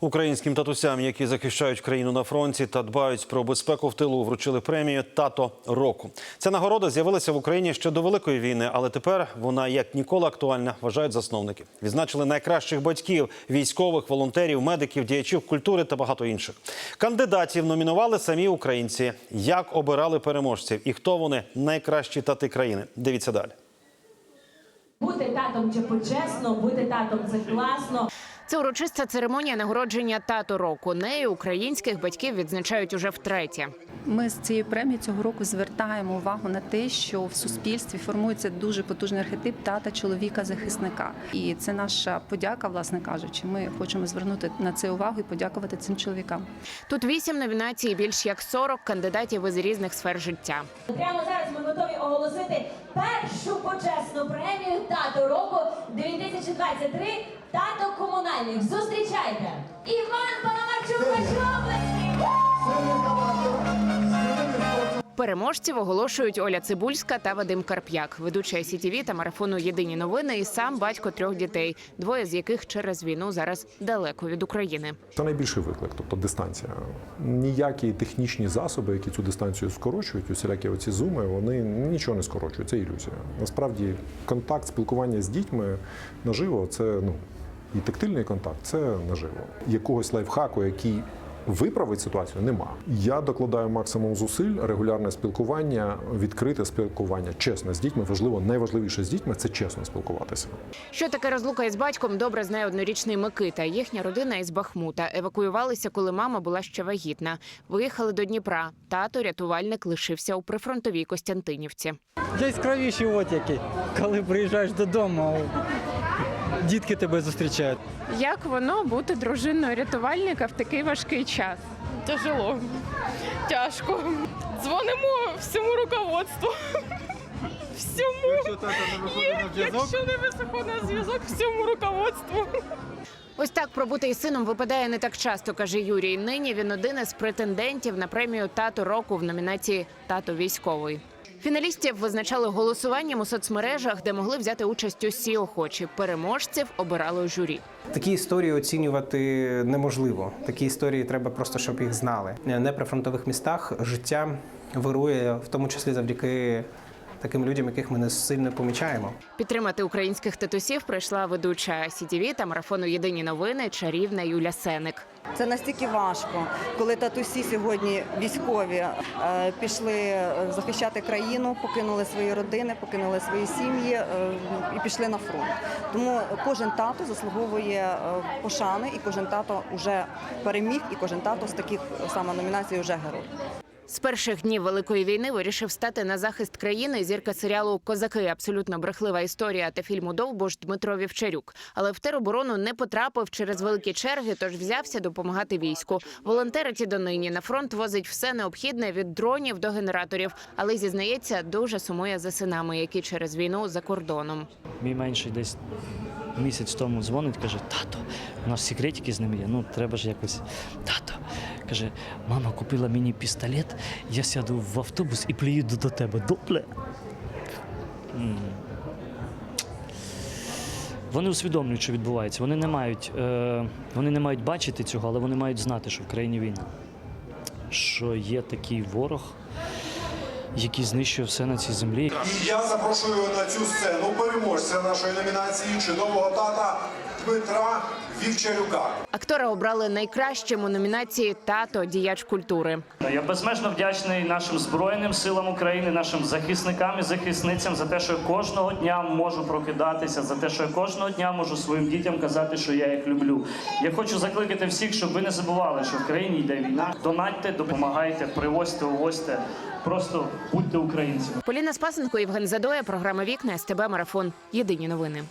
Українським татусям, які захищають країну на фронті та дбають про безпеку в тилу, вручили премію Тато року. Ця нагорода з'явилася в Україні ще до великої війни, але тепер вона як ніколи актуальна, вважають засновники. Відзначили найкращих батьків, військових, волонтерів, медиків, діячів культури та багато інших. Кандидатів номінували самі українці. Як обирали переможців і хто вони найкращі тати країни? Дивіться далі. Бути татом це почесно, бути татом це класно. Це урочиста церемонія нагородження тато року. Нею українських батьків відзначають уже втретє. Ми з цією премією цього року звертаємо увагу на те, що в суспільстві формується дуже потужний архетип тата чоловіка захисника. І це наша подяка, власне кажучи. Ми хочемо звернути на це увагу і подякувати цим чоловікам. Тут вісім номінацій, більш як 40 кандидатів із різних сфер життя. Прямо зараз ми готові оголосити першу почесну премію тато року 2023 тато комунальних. Зустрічайте! Іван Паламарчук! Переможців оголошують Оля Цибульська та Вадим Карп'як, ведуча СІТІВІ та марафону Єдині новини і сам батько трьох дітей, двоє з яких через війну зараз далеко від України. Це найбільший виклик, тобто дистанція. Ніякі технічні засоби, які цю дистанцію скорочують, усілякі оці зуми, вони нічого не скорочують. Це ілюзія. Насправді, контакт, спілкування з дітьми наживо це ну і тактильний контакт це наживо. Якогось лайфхаку, який виправить ситуацію, нема. Я докладаю максимум зусиль, регулярне спілкування, відкрите спілкування, чесне з дітьми. Важливо, найважливіше з дітьми це чесно спілкуватися. Що таке розлука із батьком, добре знає однорічний Микита. Їхня родина із Бахмута евакуювалися, коли мама була ще вагітна. Виїхали до Дніпра. Тато рятувальник лишився у прифронтовій Костянтинівці. Яскравіші отяки, коли приїжджаєш додому, дітки тебе зустрічають. Як воно бути дружиною рятувальника в такий важкий час? Тяжело, тяжко. Дзвонимо всьому руководству. Всьому, якщо не високо на зв'язок, всьому руководству. Ось так пробути із сином випадає не так часто, каже Юрій. Нині він один із претендентів на премію Тато року в номінації Тато військовий. Фіналістів визначали голосуванням у соцмережах, де могли взяти участь усі охочі. Переможців обирало журі. Такі історії оцінювати неможливо. Такі історії треба просто, щоб їх знали. Не при фронтових містах життя вирує, в тому числі завдяки таким людям, яких ми не сильно помічаємо. Підтримати українських татусів прийшла ведуча СІТІВІ та марафону Єдині новини чарівна Юля Сеник. Це настільки важко, коли татусі сьогодні військові е, пішли е, захищати країну, покинули свої родини, покинули свої сім'ї е, і пішли на фронт. Тому кожен тато заслуговує пошани, і кожен тато вже переміг, і кожен тато з таких саме номінацій вже герой. З перших днів великої війни вирішив стати на захист країни зірка серіалу Козаки. Абсолютно брехлива історія та фільму Довбуш Дмитро Вівчарюк. Але в тероборону не потрапив через великі черги, тож взявся допомагати війську. Волонтерить і донині на фронт возить все необхідне від дронів до генераторів. Але зізнається, дуже сумує за синами, які через війну за кордоном. Мій менший десь місяць тому дзвонить, каже: тато, у нас секретики з ними є. Ну треба ж якось. Тато. Каже, мама купила мені пістолет, я сяду в автобус і приїду до тебе. Добре? Вони усвідомлюють, що відбувається. Вони не мають, е, вони не мають бачити цього, але вони мають знати, що в країні війна. Що є такий ворог, який знищує все на цій землі. І я запрошую на цю сцену переможця нашої номінації чудового тата Дмитра Вівчарюка. Актора обрали найкращим у номінації Тато діяч культури. Я безмежно вдячний нашим збройним силам України, нашим захисникам і захисницям за те, що я кожного дня можу прокидатися, за те, що я кожного дня можу своїм дітям казати, що я їх люблю. Я хочу закликати всіх, щоб ви не забували, що в країні йде війна. Донатьте, допомагайте, привозьте, увозьте. Просто будьте українцями. Поліна Спасенко, Євген Задоя, програма Вікна СТБ Марафон. Єдині новини.